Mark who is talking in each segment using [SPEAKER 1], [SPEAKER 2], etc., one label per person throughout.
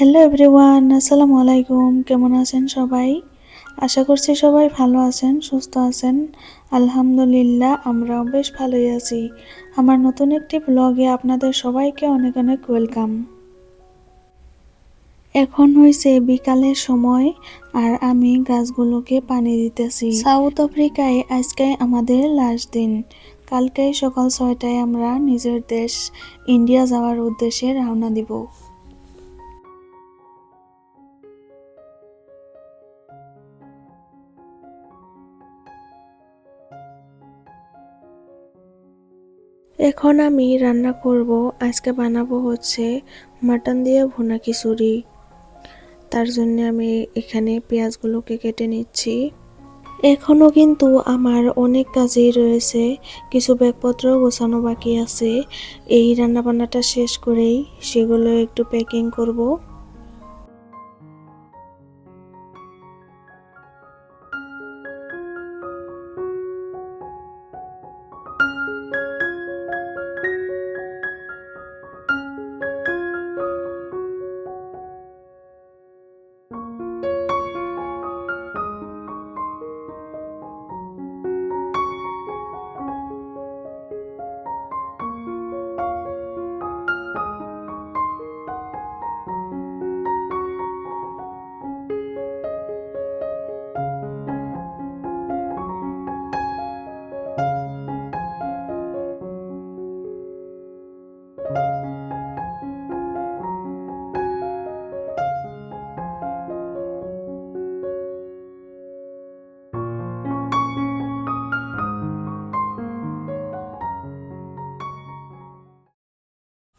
[SPEAKER 1] Hello everyone আসসালামু আলাইকুম। কেমন আছেন সবাই? আশা করছি সবাই ভালো আছেন, সুস্থ আছেন। আলহামদুলিল্লাহ, আমরাও বেশ ভালোই আছি। আমার নতুন একটি ব্লগে আপনাদের সবাইকে অনেক অনেক ওয়েলকাম এখন হয়েছে বিকালের সময় আর আমি গাছগুলোকে পানি দিতেছি। সাউথ আফ্রিকায় আজকে আমাদের লাস্ট দিন। কালকে সকাল ছয়টায় আমরা নিজের দেশ ইন্ডিয়া যাওয়ার উদ্দেশ্যে রওনা দিব। এখন আমি রান্না করব। আজকে বানাবো হচ্ছে মাটন দিয়ে ভুনা খিচুড়ি। তার জন্য আমি এখানে পেঁয়াজগুলোকে কেটে নিচ্ছি। এখনও কিন্তু আমার অনেক কাজেই রয়েছে। কিছু ব্যাগপত্র গোছানো বাকি আছে। এই রান্নাবান্নাটা শেষ করেই সেগুলো একটু প্যাকিং করব।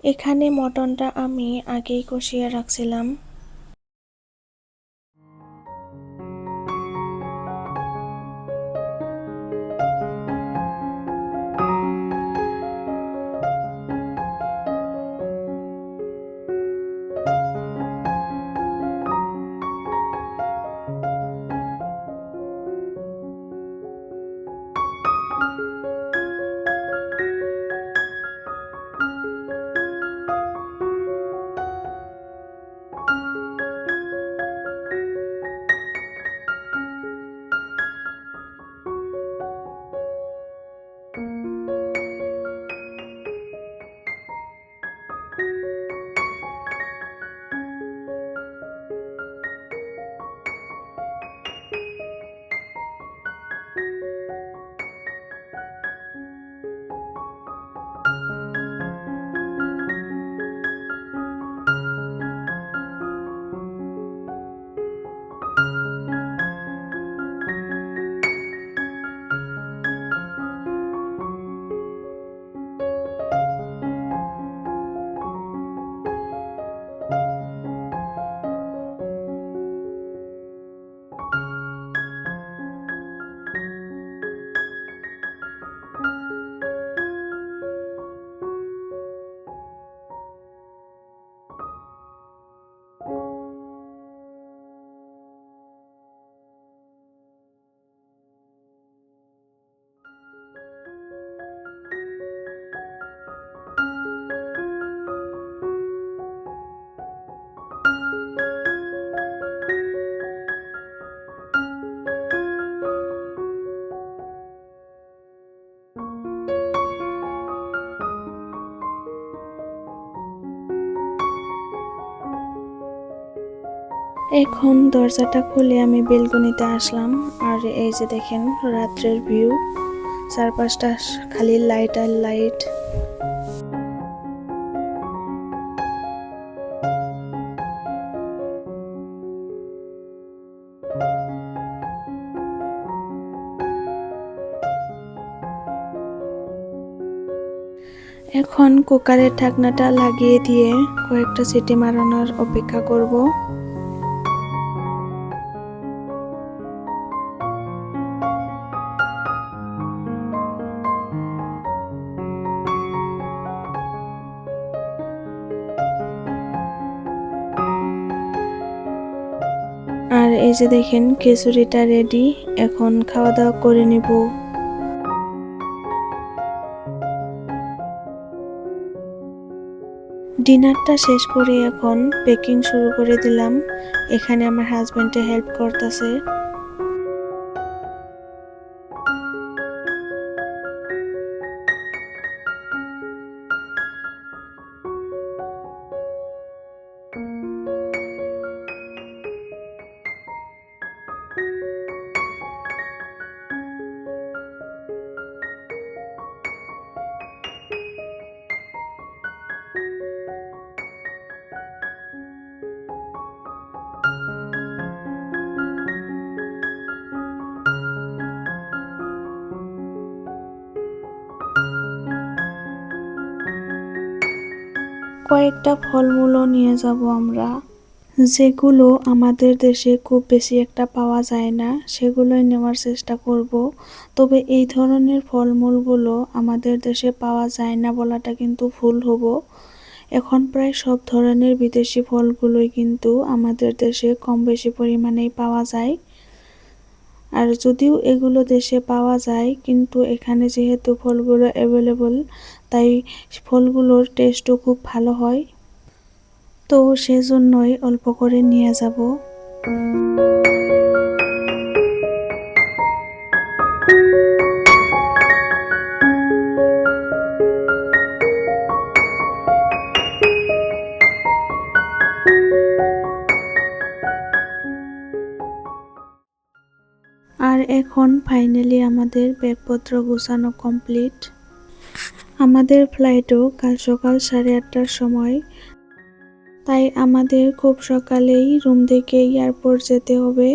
[SPEAKER 1] এখানে মটনটা আমি আগেই কষিয়ে রাখছিলাম। এখন দরজাটা খুলে আমি বেলকনিতে আসলাম। আর এই যে দেখেন, রাত্রের ভিউ। চারপাশটা খালি লাইট আর লাইট এখন কুকারের ঢাকনাটা লাগিয়ে দিয়ে কয়েকটা সিটি মারানোর অপেক্ষা করব। এই যে দেখেন, খিচুড়িটা রেডি এখন খাওয়া দাওয়া করে নিব। ডিনারটা শেষ করে এখন পেকিং শুরু করে দিলাম। এখানে আমার হাজব্যান্ডে হেল্প করতেছে। কয়েকটা ফলমূলও নিয়ে যাব আমরা। যেগুলো আমাদের দেশে খুব বেশি একটা পাওয়া যায় না, সেগুলোই নেওয়ার চেষ্টা করব। তবে এই ধরনের ফলমূলগুলো আমাদের দেশে পাওয়া যায় না বলাটা কিন্তু ভুল হব। এখন প্রায় সব ধরনের বিদেশি ফলগুলোই কিন্তু আমাদের দেশে কম বেশি পরিমাণেই পাওয়া যায়। আর যদিও এগুলো দেশে পাওয়া যায়, কিন্তু এখানে যেহেতু ফলগুলো অ্যাভেলেবল তাই ফলগুলোর টেস্টও খুব ভালো হয়। তো সেজন্যই অল্প করে নিয়ে যাব। আর এখন ফাইনালি আমাদের ব্যাগপত্র গোছানো কমপ্লিট। আমাদের ফ্লাইটও কাল সকাল সাড়ে আটটার সময়। তাই আমাদের খুব সকালেই রুম থেকে এয়ারপোর্ট যেতে হবে।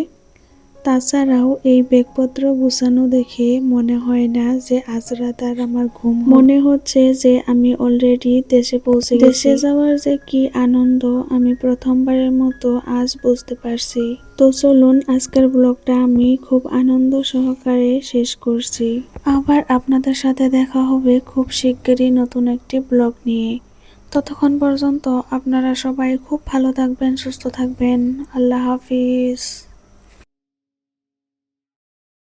[SPEAKER 1] তাছাড়াও এই ব্যাগপত্র গুছানো দেখে মনে হয় না যে আজ রাত আর আমার ঘুম মনে হচ্ছে যে আমি অলরেডি দেশে পৌঁছে দেশে যাওয়ার যে কি আনন্দ আমি প্রথমবারের মতো আজ বুঝতে পারছি। তো চলুন আজকের ব্লগটা আমি খুব আনন্দ সহকারে শেষ করছি। আবার আপনাদের সাথে দেখা হবে খুব শিগগিরই নতুন একটি ব্লগ নিয়ে। ততক্ষণ পর্যন্ত আপনারা সবাই খুব ভালো থাকবেন, সুস্থ থাকবেন। আল্লাহ হাফিজ।